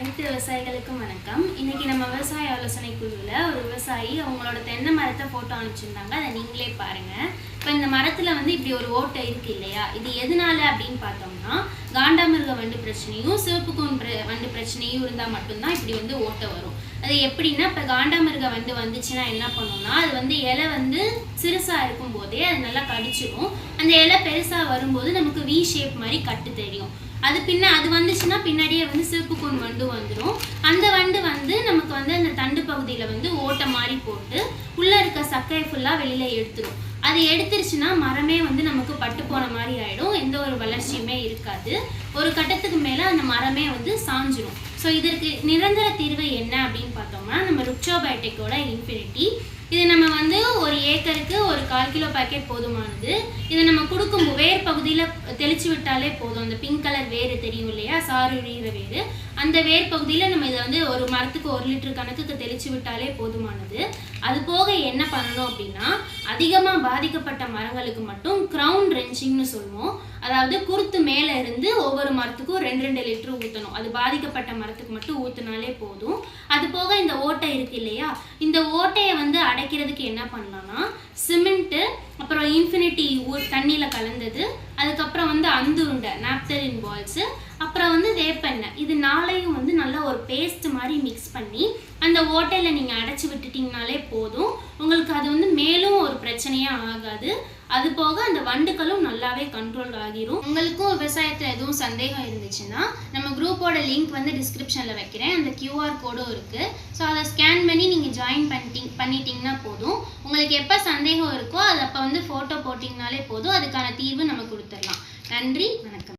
அனைத்து விவசாயிகளுக்கும் வணக்கம். இன்னைக்கு நம்ம விவசாய ஆலோசனை குழுவில் ஒரு விவசாயி அவங்களோட தென்னை மரத்தை ஃபோட்டோ அனுப்பிச்சிருந்தாங்க. அதை நீங்களே பாருங்கள் இப்போ இந்த மரத்தில் வந்து இப்படி ஒரு ஓட்டை இருக்கு இல்லையா? இது எதனால அப்படின்னு பார்த்தோம்னா காண்டாமிருக வண்டு பிரச்சனையும் சிவப்புக்கூன் பிர- வண்டு பிரச்சனையும் இருந்தால் மட்டும்தான் இப்படி வந்து ஓட்டை வரும். அது எப்படின்னா இப்போ காண்டாமிருக வண்டு வந்துச்சுன்னா என்ன பண்ணும்னா அது வந்து இலை வந்து சிறுசாக இருக்கும் போதே அது நல்லா கடிச்சிடும் அந்த இலை பெருசாக வரும்போது நமக்கு வி ஷேப் மாதிரி கட்டு தெரியும். அது பின்ன அது வந்துச்சுன்னா பின்னாடியே வந்து சிவப்புக்கூன் வண்டு வந்துடும் அந்த வண்டு வந்து நமக்கு வந்து அந்த தண்டு பகுதியில் வந்து ஓட்டை மாதிரி போட்டு உள்ளே இருக்க சக்கையை ஃபுல்லாக வெளியில் எடுத்துரும். அது எடுத்துருச்சுன்னா மரமே வந்து நமக்கு பட்டு போன மாதிரி ஆயிடும். எந்த ஒரு வளர்ச்சியுமே இருக்காது. ஒரு கட்டத்துக்கு மேலே அந்த மரமே வந்து சாஞ்சிரும். ஸோ இதற்கு நிரந்தர தீர்வு என்ன அப்படின்னு பார்த்தோம்னா நம்ம ருக்ஷோபயோட்டிக்கோட இன்ஃபினிட்டி இது நம்ம வந்து ஒரு ஏக்கருக்கு ஒரு கால் கிலோ பாக்கெட் போதுமானது. இதை நம்ம கொடுக்கும் வேர் பகுதியில் தெளிச்சு விட்டாலே போதும். அந்த பிங்க் கலர் வேர் தெரியும் இல்லையா? சாறு உரியிற வேர். அந்த வேர் பகுதியில் நம்ம இதை வந்து ஒரு மரத்துக்கு ஒரு லிட்டர் கணக்குக்கு தெளிச்சு விட்டாலே போதுமானது. அது போக என்ன பண்ணணும் அப்படின்னா அதிகமாக பாதிக்கப்பட்ட மரங்களுக்கு மட்டும் க்ரௌன் ரெஞ்சிங்னு சொல்லுவோம். அதாவது குருத்து மேலே இருந்து ஒவ்வொரு மரத்துக்கும் ரெண்டு ரெண்டு லிட்டர் ஊற்றணும் அது பாதிக்கப்பட்ட மரத்துக்கு மட்டும் ஊற்றினாலே போதும். அது போக இந்த ஓட்டை இருக்கு இல்லையா? இந்த ஓட்டையை வந்து அடைக்கிறதுக்கு என்ன பண்ணலாம்னா சிமெண்ட்டு அப்புறம் இன்ஃபினிட்டி ஊர் தண்ணியில் கலந்தது அதுக்கப்புறம் வந்து அந்து உண்டை நாப்தரின் பால்ஸு அப்புறம் வந்து வேப்பெண்ணெய். இது நாளையும் வந்து நல்லா ஒரு பேஸ்ட் மாதிரி மிக்ஸ் பண்ணி அந்த ஓட்டையில் நீங்கள் அடைச்சி விட்டுட்டிங்கனாலே போதும். உங்களுக்கு அது வந்து மேலும் ஒரு பிரச்சனையாக ஆகாது. அது போக அந்த வண்டுகளும் நல்லாவே கண்ட்ரோல் ஆகிரும். உங்களுக்கும் விவசாயத்தில் எதுவும் சந்தேகம் இருந்துச்சுன்னா நம்ம குரூப்போட லிங்க் வந்து டிஸ்கிரிப்ஷனில் வைக்கிறேன். அந்த கியூஆர் கோடும் இருக்குது ஸோ அதை ஸ்கேன் பண்ணி நீங்கள் ஜாயின் பண்ணிட்டீங்க பண்ணிட்டீங்கன்னா போதும். உங்களுக்கு எப்போ சந்தேகம் இருக்கோ அது அப்போ வந்து ஃபோட்டோ போட்டிங்கனாலே போதும். அதுக்கான தீர்வு நம்ம கொடுத்துடலாம். நன்றி வணக்கம்.